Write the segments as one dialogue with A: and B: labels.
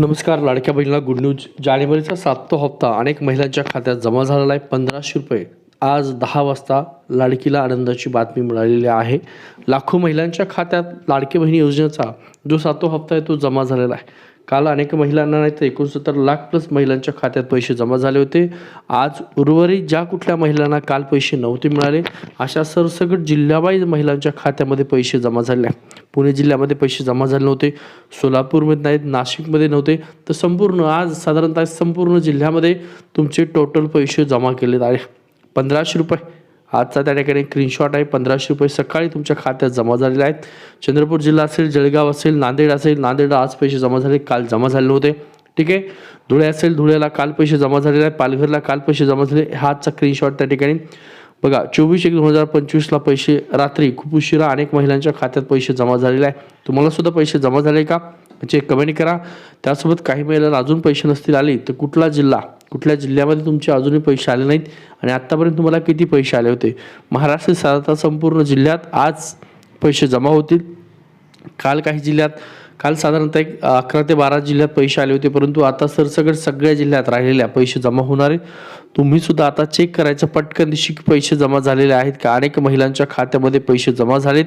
A: नमस्कार लाडक्या बहिणीला गुड न्यूज जानेवारीचा सातवा हप्ता अनेक महिलांच्या खात्यात जमा झालेला आहे. पंधराशे रुपये. आज दहा वाजता लाडकीला आनंदाची बातमी मिळालेली आहे. लाखो महिलांच्या खात्यात लाडकी बहिणी योजनेचा जो सातवा हप्ता आहे तो जमा झालेला आहे. काल अनेक महिलांना नाही तर एकोणसत्तर लाख प्लस महिलांच्या खात्यात पैसे जमा झाले होते. आज उर्वरित ज्या कुठल्या महिलांना काल पैसे नव्हते मिळाले अशा सरसकट जिल्ह्यावाईज महिलांच्या खात्यामध्ये पैसे जमा झाले आहे पुणे जिल्ह्यामध्ये पैसे जमा झाले नव्हते सोलापूरमध्ये नाहीत नाशिकमध्ये नव्हते. तर संपूर्ण आज साधारणतः संपूर्ण जिल्ह्यामध्ये तुमचे टोटल पैसे जमा केले आहे पंधराशे रुपये आजचा त्या ठिकाणी स्क्रीनशॉट आहे. पंधराशे रुपये सकाळी तुमच्या खात्यात जमा झालेले आहेत. चंद्रपूर जिल्हा असेल जळगाव असेल नांदेड असेल नांदेड आज पैसे जमा झाले काल जमा झाले नव्हते. ठीक आहे? धुळे असेल धुळ्याला काल पैसे जमा झालेले आहेत. पालघरला काल पैसे जमा झाले. हा आजचा स्क्रीनशॉट त्या ठिकाणी. बघा चोवीस एक दोन हजार पंचवीसला पैसे रात्री खूप उशिरा अनेक महिलांच्या खात्यात पैसे जमा झालेले आहे तुम्हाला सुद्धा पैसे जमा झाले का? म्हणजे कमेंट करा. त्यासोबत काही महिलांना अजून पैसे नसतील आले तर कुठला जिल्हा? कुठल्या जिल्ह्यामध्ये तुमचे अजूनही पैसे आले नाहीत आणि आत्तापर्यंत तुम्हाला किती पैसे आले होते? महाराष्ट्र साधारणतः संपूर्ण जिल्ह्यात आज पैसे जमा होतील. काल काही जिल्ह्यात काल साधारणतः एक अकरा ते बारा जिल्ह्यात पैसे आले होते परंतु आता सरसकट सगळ्या जिल्ह्यात राहिलेल्या पैसे जमा होणार आहेत. तुम्ही सुद्धा आता चेक करायचं पटकन दिवशी की पैसे जमा झालेले आहेत का? अनेक महिलांच्या खात्यामध्ये पैसे जमा झालेत.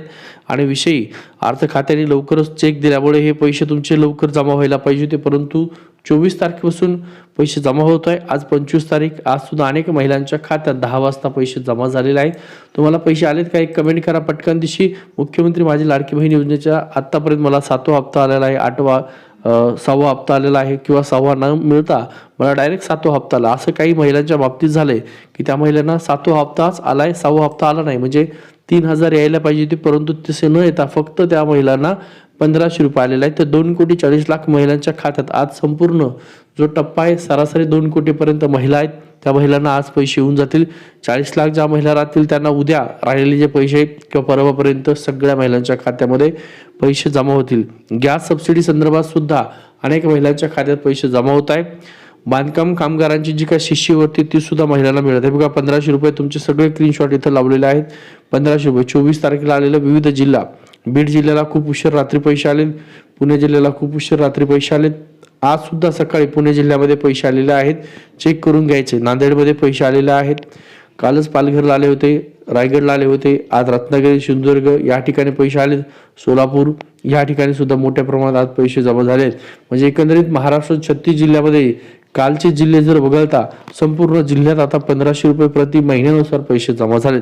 A: आणि विषयी अर्थ खात्याने लवकरच चेक दिल्यामुळे हे पैसे तुमचे लवकर जमा व्हायला पाहिजे होते परंतु चोवीस तारखेपासून पैसे जमा होत आहे. आज पंचवीस तारीख. आज सुद्धा अनेक महिलांच्या खात्यात दहा वाजता पैसे जमा झालेले आहेत. तुम्हाला पैसे आलेत का? एक कमेंट करा पटकन दिवशी मुख्यमंत्री माझी लाडकी बहीण योजनेच्या आत्तापर्यंत मला सातवा हप्ता आलेला आहे. आठवा सहावा हप्ता आलेला आहे किंवा सहावा न मिळता मला डायरेक्ट सातवा हप्ता आला. असं काही महिलांच्या बाबतीत झालंय की त्या महिलांना सातवा हप्ताच आलाय सहावा हप्ता आला नाही. म्हणजे तीन हजार यायला पाहिजे होते परंतु तसे न येता फक्त त्या महिलांना पंधराशे रुपये आलेला आहे तर दोन कोटी चाळीस लाख महिलांच्या खात्यात आज संपूर्ण जो टप्पा आहे सरासरी दोन कोटीपर्यंत महिला आहेत. त्या महिलांना आज पैसे येऊन जातील. चाळीस लाख ज्या महिला राहतील त्यांना उद्या राहिलेले जे पैसे आहेत किंवा परवापर्यंत सगळ्या महिलांच्या खात्यामध्ये पैसे जमा होतील. गॅस सबसिडी संदर्भात सुद्धा अनेक महिलांच्या खात्यात पैसे जमा होत आहेत. बांधकाम कामगारांची जी काही शिष्यवृत्ती ती सुद्धा महिलांना मिळत आहे बघा पंधराशे रुपये तुमचे सगळे स्क्रीनशॉट इथं लावलेले आहेत. पंधराशे रुपये चोवीस तारखेला आलेलं विविध जिल्हा. बीड जिल्ह्याला खूप उशीर रात्री पैसे आले. पुणे जिल्ह्याला खूप उशीर रात्री पैसे आले. आज सुद्धा सकाळी पुणे जिल्ह्यामध्ये पैसे आलेले आहेत. चेक करून घ्यायचे. नांदेडमध्ये पैसे आलेले आहेत. कालच पालघरला आले होते रायगडला आले होते. आज रत्नागिरी सिंधुदुर्ग या ठिकाणी पैसे आले. सोलापूर या ठिकाणी सुद्धा मोठ्या प्रमाणात आज पैसे जमा झाले आहेत. म्हणजे एकंदरीत महाराष्ट्र छत्तीस जिल्ह्यामध्ये कालचे जिल्हे जर वगळता संपूर्ण जिल्ह्यात आता पंधराशे रुपये प्रति महिन्यानुसार पैसे जमा झालेत.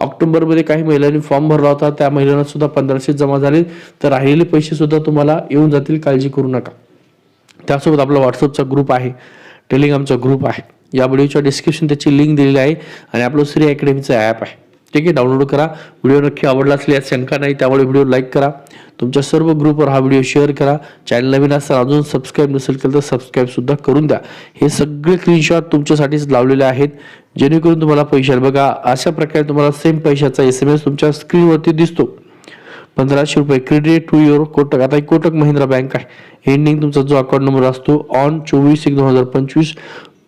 A: ऑक्टोबरमध्ये काही महिलांनी फॉर्म भरला होता त्या महिलांना सुद्धा पंधराशे जमा झाले. तर राहिलेले पैसे सुद्धा तुम्हाला येऊन जातील काळजी करू नका. त्यासोबत आपला व्हॉट्सअपचा ग्रुप आहे टेलिग्रामचा ग्रुप आहे. या व्हिडिओच्या डिस्क्रिप्शन त्याची लिंक दिलेली आहे. आणि आपलं श्री अकॅडमीचं ॲप आहे. ठीक आहे डाउनलोड करा. व्हिडिओ नक्की आवडला असले यात शंका नाही त्यामुळे व्हिडिओ लाईक करा. तुमच्या सर्व ग्रुपवर हा व्हिडिओ शेअर करा. चॅनल नवीन असताना अजून सबस्क्राईब नसेल केलं तर सबस्क्राईब सुद्धा करून द्या. हे सगळे स्क्रीनशॉट तुमच्यासाठीच लावलेले आहेत. जेणेकरून तुम्हाला पैसे बघा अशा प्रकारे तुम्हाला सेम पैशाचा एस एम एस तुमच्या स्क्रीनवरती दिसतो. पंधराशे रुपये क्रेडिट टू युअर कोटक. आता कोटक महिंद्रा बँक आहे. एंडिंग तुमचा जो अकाउंट नंबर असतो ऑन चोवीस एक दोन हजार पंचवीस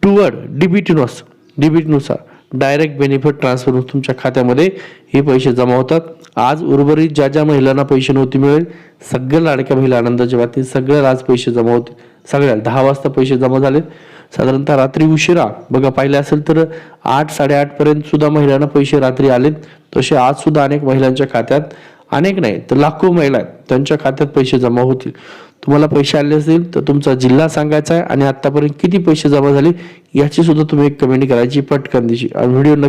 A: टुवर्ड डीबीटीनुसार डीबीटीनुसार डायरेक्ट बेनिफिट ट्रान्सफर तुमच्या खात्यामध्ये हे पैसे जमा होतात. आज उर्वरित ज्या ज्या महिलांना पैसे नव्हते मिळेल सगळ्या लाडक्या महिला आनंदाच्या बाबतीत सगळ्याला आज पैसे जमा होते. सगळ्या दहा वाजता पैसे जमा झालेत. साधारणतः रात्री उशिरा बघा पाहिलं असेल तर आठ साडेआठ पर्यंत सुद्धा महिलांना पैसे रात्री आलेत. तसे आज सुद्धा अनेक महिलांच्या खात्यात अनेक नाही तर लाखो महिला आहेत त्यांच्या खात्यात पैसे जमा होतील. तुम्हाला पैसे आले असतील तर तुमचा जिल्हा सांगायचा आहे आणि आतापर्यंत किती पैसे जमा झाले याची सुद्धा तुम्ही एक कमेंट करायची पटकन दिशी. आणि व्हिडिओ नक्की